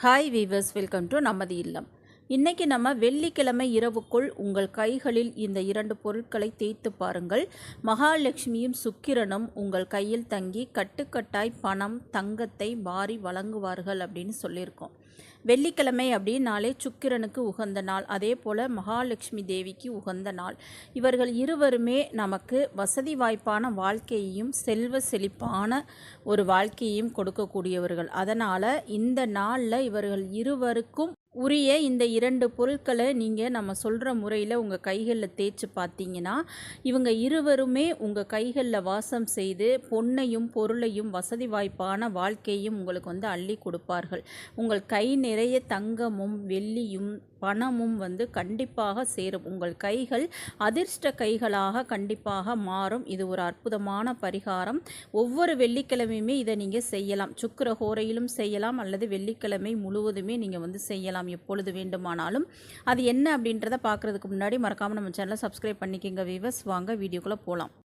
Hi viewers welcome to நமது இல்லம் இன்றைக்கி நம்ம வெள்ளிக்கிழமை இரவுக்குள் உங்கள் கைகளில் இந்த இரண்டு பொருட்களை தேய்த்து பாருங்கள். மகாலட்சுமியும் சுக்கிரனும் உங்கள் கையில் தங்கி கட்டுக்கட்டாய் பணம் தங்கத்தை வாரி வழங்குவார்கள் அப்படின்னு சொல்லியிருக்கோம். வெள்ளிக்கிழமை அப்படின்னாலே சுக்கிரனுக்கு உகந்த நாள். அதே போல் மகாலட்சுமி தேவிக்கு உகந்த நாள். இவர்கள் இருவருமே நமக்கு வசதி வாய்ப்பான வாழ்க்கையையும் செல்வ செழிப்பான ஒரு வாழ்க்கையையும் கொடுக்கக்கூடியவர்கள். அதனால் இந்த நாளில் இவர்கள் இருவருக்கும் உரிய இந்த இரண்டு பொருட்களை நீங்கள் நம்ம சொல்கிற முறையில் உங்கள் கைகளில் தேய்ச்சி பார்த்தீங்கன்னா இவங்க இருவருமே உங்கள் கைகளில் வாசம் செய்து பொன்னையும் பொருளையும் வசதி வாய்ப்பான வாழ்க்கையும் உங்களுக்கு வந்து அள்ளி கொடுப்பார்கள். உங்கள் கை நிறைய தங்கமும் வெள்ளியும் பணமும் வந்து கண்டிப்பாக சேரும். உங்கள் கைகள் அதிர்ஷ்ட கைகளாக கண்டிப்பாக மாறும். இது ஒரு அற்புதமான பரிகாரம். ஒவ்வொரு வெள்ளிக்கிழமையுமே இதை நீங்கள் செய்யலாம். சுக்கிர ஹோரையிலும் செய்யலாம் அல்லது வெள்ளிக்கிழமை முழுவதுமே நீங்கள் வந்து செய்யலாம் எப்பொழுது வேண்டுமானாலும். அது என்ன அப்படின்றத பார்க்குறதுக்கு முன்னாடி மறக்காமல் நம்ம சேனலை சப்ஸ்கிரைப் பண்ணிக்கோங்க வீவர்ஸ் வாங்க வீடியோக்குள்ளே போகலாம்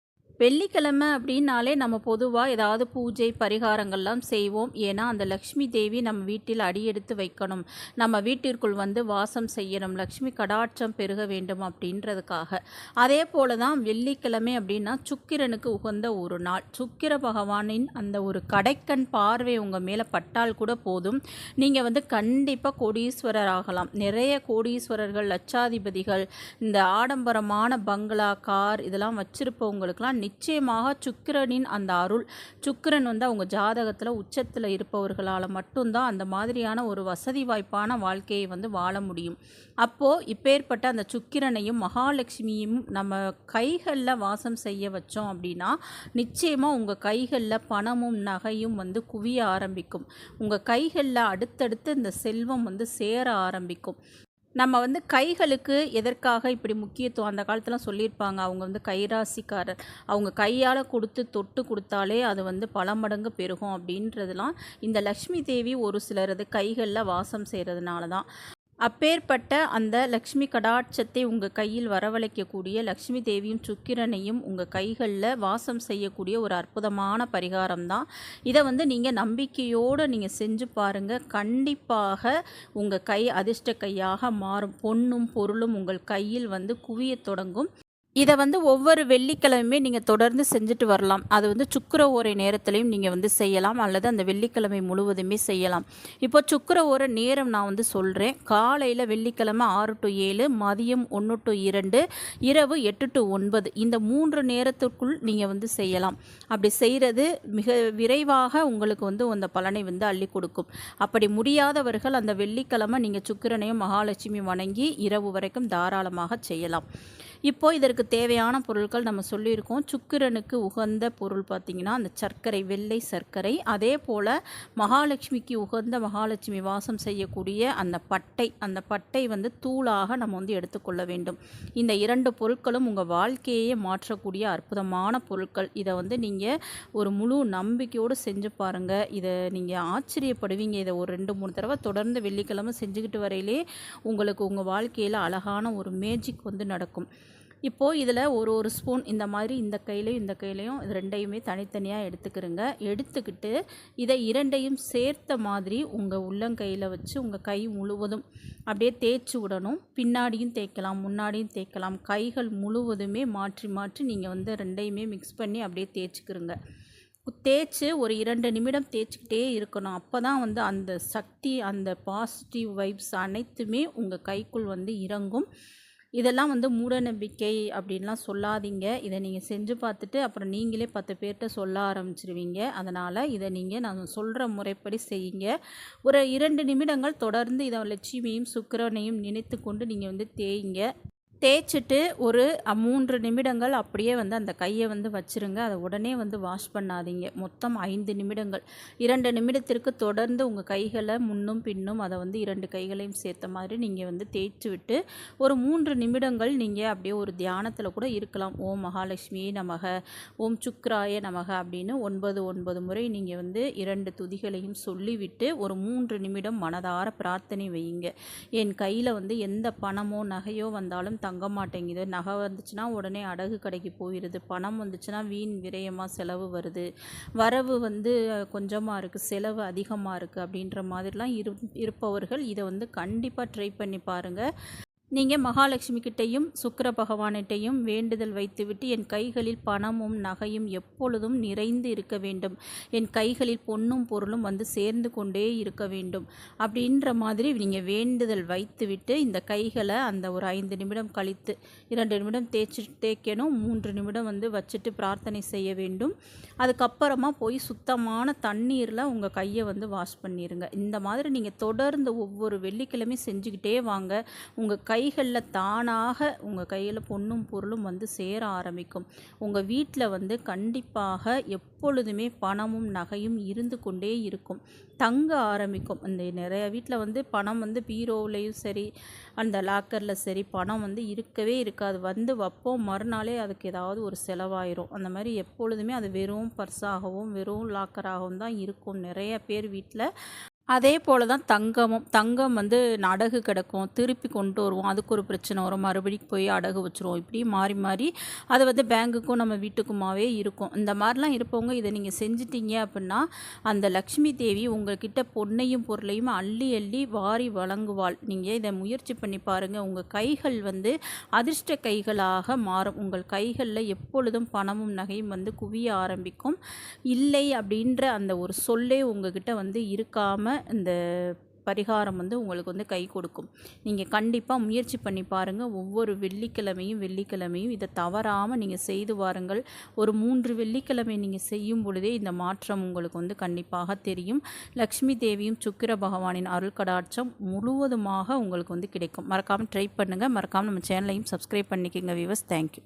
வெள்ளிக்கிழமை அப்படின்னாலே நம்ம பொதுவாக ஏதாவது பூஜை பரிகாரங்கள்லாம் செய்வோம். ஏன்னா அந்த லக்ஷ்மி தேவி நம்ம வீட்டில் அடியெடுத்து வைக்கணும். நம்ம வீட்டிற்குள் வந்து வாசம் செய்யணும். லக்ஷ்மி கடாட்சம் பெருக வேண்டும் அப்படின்றதுக்காக. அதே போல தான் வெள்ளிக்கிழமை அப்படின்னா சுக்கிரனுக்கு உகந்த ஒரு நாள். சுக்கிர பகவானின் அந்த ஒரு கடைக்கண் பார்வை உங்கள் மேலே பட்டால் கூட போதும். நீங்கள் வந்து கண்டிப்பாக கோடீஸ்வரர் ஆகலாம். நிறைய கோடீஸ்வரர்கள் லட்சாதிபதிகள் இந்த ஆடம்பரமான பங்களா கார் இதெல்லாம் வச்சுருப்பவங்களுக்கெல்லாம் நிச்சயமாக சுக்கிரனின் அந்த அருள். சுக்கிரன் வந்து அவங்க ஜாதகத்தில் உச்சத்தில் இருப்பவர்களால் மட்டும்தான் அந்த மாதிரியான ஒரு வசதி வாய்ப்பான வாழ்க்கையை வந்து வாழ முடியும். அப்போது இப்பேற்பட்ட அந்த சுக்கிரனையும் மகாலட்சுமியும் நம்ம கைகளில் வாசம் செய்ய வச்சோம் அப்படின்னா நிச்சயமாக உங்கள் கைகளில் பணமும் நகையும் வந்து குவிய ஆரம்பிக்கும். உங்கள் கைகளில் அடுத்தடுத்து இந்த செல்வம் வந்து சேர ஆரம்பிக்கும். நம்ம வந்து கைகளுக்கு எதற்காக இப்படி முக்கியத்துவம்? அந்த காலத்தில் சொல்லியிருப்பாங்க. அவங்க வந்து கைராசிக்காரர். அவங்க கையால் கொடுத்து தொட்டு கொடுத்தாலே அது வந்து பல மடங்கு பெருகும் அப்படின்றதுலாம் இந்த லக்ஷ்மி தேவி ஒரு சிலரது கைகளில் வாசம் செய்கிறதுனால தான் அப்பேற்பட்ட அந்த லக்ஷ்மி கடாட்சத்தை உங்கள் கையில் வரவழைக்கக்கூடிய லக்ஷ்மி தேவியும் சுக்கிரனையும் உங்கள் கைகளில் வாசம் செய்யக்கூடிய ஒரு அற்புதமான பரிகாரம் தான். இதை வந்து நீங்கள் நம்பிக்கையோடு நீங்கள் செஞ்சு பாருங்கள் கண்டிப்பாக உங்கள் கை அதிர்ஷ்ட கையாக மாறும். பொண்ணும் பொருளும் உங்கள் கையில் வந்து குவியத் தொடங்கும். இதை வந்து ஒவ்வொரு வெள்ளிக்கிழமையுமே நீங்கள் தொடர்ந்து செஞ்சுட்டு வரலாம். அது வந்து சுக்கர ஓரை நேரத்துலையும் நீங்கள் வந்து செய்யலாம். அல்லது அந்த வெள்ளிக்கிழமை முழுவதுமே செய்யலாம். இப்போ சுக்கர ஓர நேரம் நான் வந்து சொல்கிறேன் காலையில் வெள்ளிக்கிழமை ஆறு டு ஏழு மதியம் ஒன்று டு இரண்டு இரவு எட்டு டு ஒன்பது. இந்த மூன்று நேரத்துக்குள் நீங்கள் வந்து செய்யலாம். அப்படி செய்கிறது மிக விரைவாக உங்களுக்கு வந்து அந்த பலனை வந்து அள்ளி கொடுக்கும். அப்படி முடியாதவர்கள் அந்த வெள்ளிக்கிழமை நீங்கள் சுக்கிரனையும் மகாலட்சுமி வணங்கி இரவு வரைக்கும் தாராளமாக செய்யலாம். இப்போது இதற்கு தேவையான பொருட்கள் நம்ம சொல்லியிருக்கோம். சுக்கிரனுக்கு உகந்த பொருள் பார்த்திங்கன்னா அந்த சர்க்கரை வெள்ளை சர்க்கரை. அதே போல் மகாலட்சுமிக்கு உகந்த மகாலட்சுமி வாசம் செய்யக்கூடிய அந்த பட்டை அந்த பட்டை வந்து தூளாக நம்ம வந்து எடுத்துக்கொள்ள வேண்டும். இந்த இரண்டு பொருட்களும் உங்கள் வாழ்க்கையே மாற்றக்கூடிய அற்புதமான பொருட்கள். இதை வந்து நீங்கள் ஒரு முழு நம்பிக்கையோடு செஞ்சு பாருங்கள் இதை நீங்கள் ஆச்சரியப்படுவீங்க. இதை ஒரு ரெண்டு மூணு தடவை தொடர்ந்து வெள்ளிக்கிழமை செஞ்சுக்கிட்டு வரையிலே உங்களுக்கு உங்கள் வாழ்க்கையில் அழகான ஒரு மேஜிக் வந்து நடக்கும். இப்போது இதில் ஒரு ஒரு ஸ்பூன் இந்த மாதிரி இந்த கையிலையும் இந்த கையிலையும் இது ரெண்டையுமே தனித்தனியாக எடுத்துக்கிறங்க. எடுத்துக்கிட்டு இதை இரண்டையும் சேர்த்த மாதிரி உங்கள் உள்ளங்கையில் வச்சு உங்கள் கை முழுவதும் அப்படியே தேய்ச்சி விடணும். பின்னாடியும் தேய்க்கலாம் முன்னாடியும் தேய்க்கலாம். கைகள் முழுவதுமே மாற்றி மாற்றி நீங்கள் வந்து ரெண்டையுமே மிக்ஸ் பண்ணி அப்படியே தேய்ச்சிக்கிறோங்க. தேய்ச்சி ஒரு இரண்டு நிமிடம் தேய்ச்சிக்கிட்டே இருக்கணும். அப்போ தான் வந்து அந்த சக்தி அந்த பாசிட்டிவ் வைப்ஸ் அனைத்துமே உங்கள் கைக்குள் வந்து இறங்கும். இதெல்லாம் வந்து மூட நம்பிக்கை அப்படின்லாம் சொல்லாதீங்க. இதை நீங்கள் செஞ்சு பார்த்துட்டு அப்புறம் நீங்களே பத்து பேர்கிட்ட சொல்ல ஆரம்பிச்சிருவீங்க. அதனால் இதை நீங்கள் நான் சொல்கிற முறைப்படி செய்யுங்க. ஒரு இரண்டு நிமிடங்கள் தொடர்ந்து இதை லட்சுமியும் சுக்கரனையும் நினைத்து கொண்டு நீங்கள் வந்து தேய்ங்க. தேய்ச்சிட்டு ஒரு மூன்று நிமிடங்கள் அப்படியே வந்து அந்த கையை வந்து வச்சுருங்க. அதை உடனே வந்து வாஷ் பண்ணாதீங்க. மொத்தம் ஐந்து நிமிடங்கள். இரண்டு நிமிடத்திற்கு தொடர்ந்து உங்கள் கைகளை முன்னும் பின்னும் அதை வந்து இரண்டு கைகளையும் சேர்த்த மாதிரி நீங்கள் வந்து தேய்ச்சி விட்டு ஒரு மூன்று நிமிடங்கள் நீங்கள் அப்படியே ஒரு தியானத்தில் கூட இருக்கலாம். ஓம் மகாலட்சுமி நமக ஓம் சுக்ராய நமக அப்படின்னு ஒன்பது ஒன்பது முறை நீங்கள் வந்து இரண்டு துதிகளையும் சொல்லிவிட்டு ஒரு மூன்று நிமிடம் மனதார பிரார்த்தனை வையுங்க. என் கையில் வந்து எந்த பணமோ நகையோ வந்தாலும் த தங்க மாட்டேங்குது. நகை வந்துச்சுன்னா உடனே அடகு கடைக்கு போயிடுது பணம் வந்துச்சுன்னா வீண் விரயமாக செலவு வருது. வரவு வந்து கொஞ்சமாக இருக்குது செலவு அதிகமாக இருக்குது அப்படின்ற மாதிரிலாம் இரு இருப்பவர்கள் இதை வந்து கண்டிப்பாக ட்ரை பண்ணி பாருங்கள் நீங்கள் மகாலட்சுமி கிட்டையும் சுக்கிர பகவானிட்டையும் வேண்டுதல் வைத்துவிட்டு என் கைகளில் பணமும் நகையும் எப்பொழுதும் நிறைந்து இருக்க வேண்டும். என் கைகளில் பொன்னும் பொருளும் வந்து சேர்ந்து கொண்டே இருக்க வேண்டும். அப்படின்ற மாதிரி நீங்கள் வேண்டுதல் வைத்துவிட்டு இந்த கைகளை அந்த ஒரு ஐந்து நிமிடம் கழித்து இரண்டு நிமிடம் தேய்ச்சி தேய்க்கணும் மூன்று நிமிடம் வந்து வச்சுட்டு பிரார்த்தனை செய்ய வேண்டும். அதுக்கப்புறமா போய் சுத்தமான தண்ணீரில் உங்கள் கையை வந்து வாஷ் பண்ணிடுங்க இந்த மாதிரி நீங்கள் தொடர்ந்து ஒவ்வொரு வெள்ளிக்கிழமையும் செஞ்சுக்கிட்டே வாங்க. உங்கள் கை கைகளில் தானாக உங்கள் கையில் பொண்ணும் பொருளும் வந்து சேர ஆரம்பிக்கும். உங்கள் வீட்டில் வந்து கண்டிப்பாக எப்பொழுதுமே பணமும் நகையும் இருந்து கொண்டே இருக்கும். தங்க ஆரம்பிக்கும். இந்த நிறைய வீட்டில் வந்து பணம் வந்து பீரோவிலையும் சரி அந்த லாக்கரில் சரி பணம் வந்து இருக்கவே இருக்காது. வந்து வைப்போம். மறுநாளே அதுக்கு ஏதாவது ஒரு செலவாயிரும். அந்த மாதிரி எப்பொழுதுமே அது வெறும் பர்ஸாகவும் வெறும் லாக்கராகவும் தான் இருக்கும். நிறைய பேர் வீட்டில் அதே போல் தான் தங்கமும் தங்கம் வந்து அடகு கிடக்கும் திருப்பி கொண்டு வருவோம். அதுக்கு ஒரு பிரச்சனை வரும். மறுபடியும் போய் அடகு வச்சுருவோம். இப்படி மாறி மாறி அது வந்து பேங்குக்கும் நம்ம வீட்டுக்குமாவே இருக்கும். இந்த மாதிரிலாம் இருப்பவங்க இதை நீங்கள் செஞ்சிட்டிங்க அப்படின்னா அந்த லக்ஷ்மி தேவி உங்கள்கிட்ட பொன்னையும் பொருளையும் அள்ளி அள்ளி வாரி வழங்குவாள். நீங்கள் இதை முயற்சி பண்ணி பாருங்கள் உங்கள் கைகள் வந்து அதிர்ஷ்ட கைகளாக மாறும். உங்கள் கைகளில் எப்பொழுதும் பணமும் நகையும் வந்து குவிய ஆரம்பிக்கும். இல்லை அப்படின்ற அந்த ஒரு சொல்லே உங்ககிட்ட வந்து இருக்காமல் இந்த பரிகாரம் வந்து உங்களுக்கு வந்து கை கொடுக்கும். நீங்கள் கண்டிப்பாக முயற்சி பண்ணி பாருங்கள் ஒவ்வொரு வெள்ளிக்கிழமையும் வெள்ளிக்கிழமையும் இதை தவறாமல் நீங்கள் செய்து வாருங்கள். ஒரு மூன்று வெள்ளிக்கிழமை நீங்கள் செய்யும் பொழுதே இந்த மாற்றம் உங்களுக்கு வந்து கண்டிப்பாக தெரியும். லக்ஷ்மி தேவியும் சுக்கிர பகவானின் அருள் கடாட்சம் முழுவதுமாக உங்களுக்கு வந்து கிடைக்கும். மறக்காமல் ட்ரை பண்ணுங்கள் மறக்காமல் நம்ம சேனலையும் சப்ஸ்கிரைப் பண்ணிக்கோங்க விவஸ் தேங்க்யூ